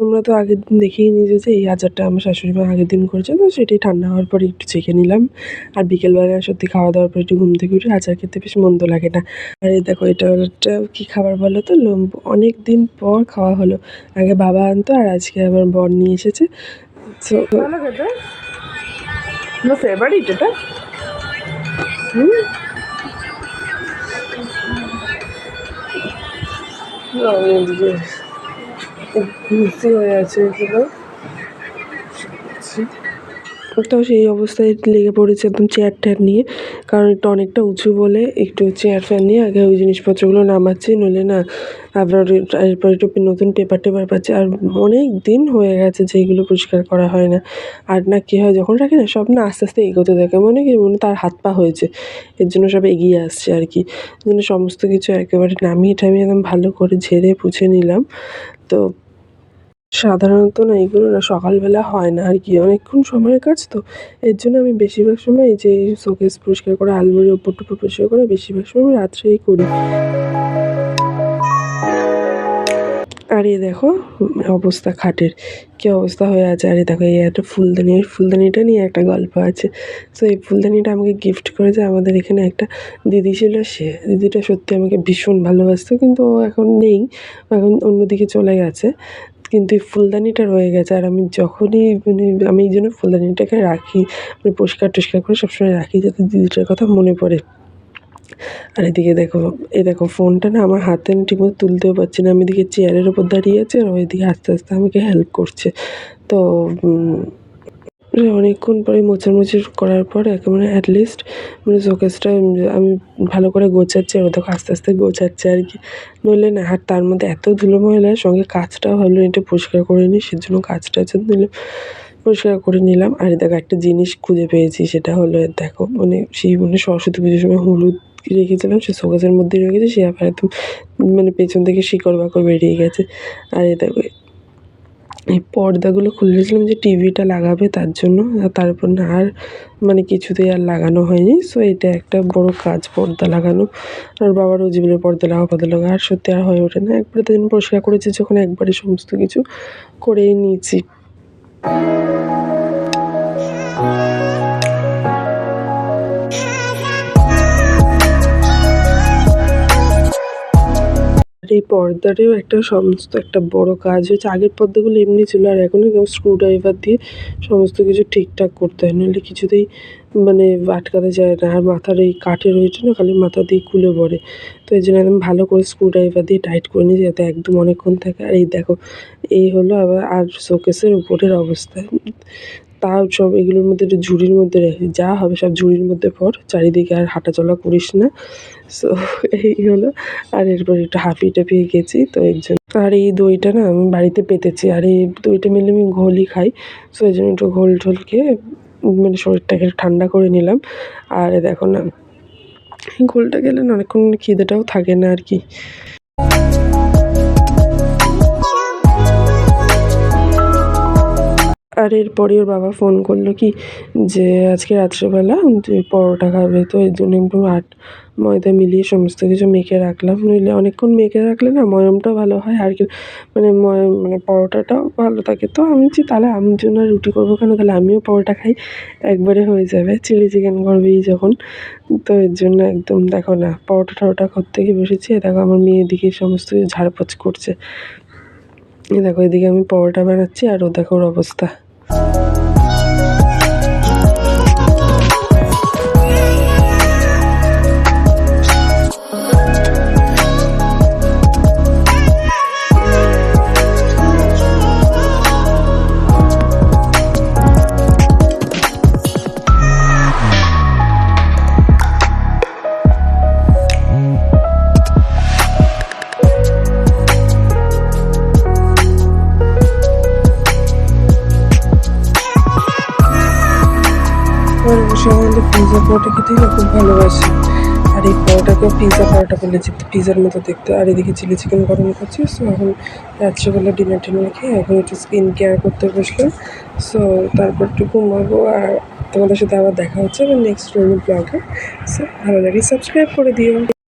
তোমরা তো আগের দিন দেখেই নিয়েছো যে এই আচারটা আমার শাশুড়ি মা আগের দিন করেছে তো সেটাই ঠান্ডা হওয়ার পরে একটু চেখে নিলাম। আর বিকেলবেলা সত্যি খাওয়া দাওয়ার পর একটু ঘুম থেকে উঠে আচার খেতে বেশ মন্দ লাগে না। আর এই দেখো এটা একটা কী খাবার বলো তো? লম্বু অনেক দিন পর খাওয়া হলো। আগে বাবা আনতো আর আজকে আমার বর নিয়ে এসেছে। তো ফেভারিট এটা? হুম? এদিকে হয়ে আছে এগুলো। তাও সেই অবস্থায় লেগে পড়েছে একদম চেয়ার ট্যার নিয়ে, কারণ একটু অনেকটা উঁচু বলে একটু চেয়ার ফ্যান নিয়ে আগে ওই জিনিসপত্রগুলো নামাচ্ছি, নইলে না আবার এরপর একটু নতুন পেপার টেপার পাচ্ছি। আর অনেক দিন হয়ে গেছে যেইগুলো পরিষ্কার করা হয় না। আর না কী হয়, যখন রাখি না, সব না আস্তে আস্তে এগোতে থাকে। মনে কি, মনে তার হাত পা হয়েছে। এর জন্য সব এগিয়ে আসছে আর কি। জন্য সমস্ত কিছু একেবারে নামিয়ে টামিয়ে একদম ভালো করে ঝেড়ে পুছে নিলাম। তো সাধারণত না এগুলো না সকালবেলা হয় না আর কি। অনেকক্ষণ সময়ের কাজ তো। এর জন্য আমি বেশিরভাগ সময় যে শোকেস পরিষ্কার করে আলমারি ওপর টুপুর পরিষ্কার করে, বেশিরভাগ সময় রাত্রেই করি। আর এ দেখো, অবস্থা খাটের। কী অবস্থা হয়ে আছে? আর এ দেখো, এই একটা ফুলদানি ফুলদানিটা নিয়ে একটা গল্প আছে। সো এই ফুলদানিটা আমাকে গিফট করেছে আমাদের এখানে একটা দিদি ছিল সে। দিদিটা সত্যি আমাকে ভীষণ ভালোবাসতো, কিন্তু ও এখন নেই এখন অন্যদিকে চলে গেছে। কিন্তু এই ফুলদানিটা রয়ে গেছে, আর আমি যখনই মানে আমি এই জন্য ফুলদানিটাকে রাখি মানে পরিষ্কার টরিষ্কার করে সবসময় রাখি, যাতে দিদিটার কথা মনে পড়ে। আর এদিকে দেখো, এই দেখো ফোনটা না আমার হাতে না ঠিকমতো তুলতেও পারছি না। আমি এদিকে চেয়ারের ওপর দাঁড়িয়ে আছি আর ওইদিকে আস্তে আস্তে আমাকে হেল্প করছে। তো অনেকক্ষণ পরে মোছামুছি করার পর একেবারে অ্যাটলিস্ট মানে শোকেসটা আমি ভালো করে গোছাচ্ছি আর দেখো আস্তে আস্তে গোছাচ্ছে আর কি। নইলে না, আর তার মধ্যে এত ধুলো ময়লা সঙ্গে কাজটাও ভাবলাম এটা পরিষ্কার করে নিই সেজন্য কাজটা হচ্ছে নিলাম পরিষ্কার করে নিলাম। আর দেখো একটা জিনিস খুঁজে পেয়েছি, সেটা হলো দেখো মানে সেই মানে সরস্বতী পুজোর সময় হলুদ রেখেছিলাম, সে শোকেসের মধ্যেই রেখেছি সে আবার একদম মানে পেছন থেকে শিকড় বাকড় বেরিয়ে গেছে। আর এ দেখো, এই পর্দাগুলো খুলেছিলাম যে টিভিটা লাগাবে তার জন্য, আর তারপর না আর মানে কিছুতেই আর লাগানো হয়নি। সো এটা একটা বড় কাজ, পর্দা লাগানো। আর বাবার রোজ বলে পর্দা লাগা পর্দা লাগা আর সত্যি আর হয়ে ওঠে না। একবারে তো পরিষ্কার করেছি যখন একবারে সমস্ত কিছু করেই নিয়েছি। thank you আর এই পর্দারও একটা সমস্ত একটা বড় কাজ হয়েছে। আগের পর্দাগুলো এমনি ছিল আর এখন একদম স্ক্রু ড্রাইভার দিয়ে সমস্ত কিছু ঠিকঠাক করতে হয়। নইলে কিছুতেই মানে আটকাতে যায় না। আর মাথার এই কাঠের রয়েছে না খালি মাথা দিয়ে খুলে পড়ে। তো এই জন্য একদম ভালো করে স্ক্রু ড্রাইভার দিয়ে টাইট করে নিয়েছি যাতে একদম অনেকক্ষণ থাকে। আর এই দেখো, এই হলো আবার আর শোকেসের উপরের অবস্থা। তাও সব এগুলোর মধ্যে একটু ঝুড়ির মধ্যে রেখে যা হবে সব ঝুড়ির মধ্যে পর, চারিদিকে আর হাঁটাচলা করিস না। সো এই হলো। আর এরপর একটু হাঁপিয়ে টাপিয়ে গেছি, তো এর জন্য। আর এই দইটা না আমি বাড়িতে পেতেছি, আর এই দইটা মিলে আমি ঘোলই খাই। সো এই জন্য একটু ঘোল টোল খেয়ে মানে শরীরটাকে ঠান্ডা করে নিলাম। আর দেখো না, ঘোলটা গেলে না অনেকক্ষণ খিদেটাও থাকে না আর কি। আর এরপরে ওর বাবা ফোন করল কি যে আজকে রাত্রেবেলা পরোটা খাবে, তো এর জন্য একটু আট ময়দা মিলিয়ে সমস্ত কিছু মেখে রাখলাম। নইলে অনেকক্ষণ মেখে রাখলে না ময়মটাও ভালো হয় আর কি মানে ময় মানে পরোটাটাও ভালো থাকে। তো আমি বলছি, তাহলে আমি জন্য রুটি করব কেন? তাহলে আমিও পরোটা খাই। একবারে হয়ে যাবে চিলি চিকেন করবি যখন। তো এর জন্য একদম দেখো না, পরোটা টরোটা করতে গিয়ে বসেছি দেখো আমার মেয়ে এদিকে সমস্ত কিছু ঝাড়পোছ করছে। দেখো এদিকে আমি পরোটা বানাচ্ছি আর ও দেখো ওর অবস্থা। আর বসে আমাদের পিৎজা পরোটা খেতে না খুব ভালোবাসি। আর এই পরোটাকে পিৎজা পরোটা বলেছি পিৎজার মতো দেখতে। আর এদিকে চিলি চিকেন গরম করছি সো এখন রাত্রেবেলা ডিনার টিনার খেয়ে এখন একটু স্কিন কেয়ার করতে বসলাম। সো তারপর একটু ঘুমাবো আর তোমাদের সাথে আবার দেখা হচ্ছে আমার নেক্সট ব্লগে সো ভালো লাগে সাবস্ক্রাইব করে দিও।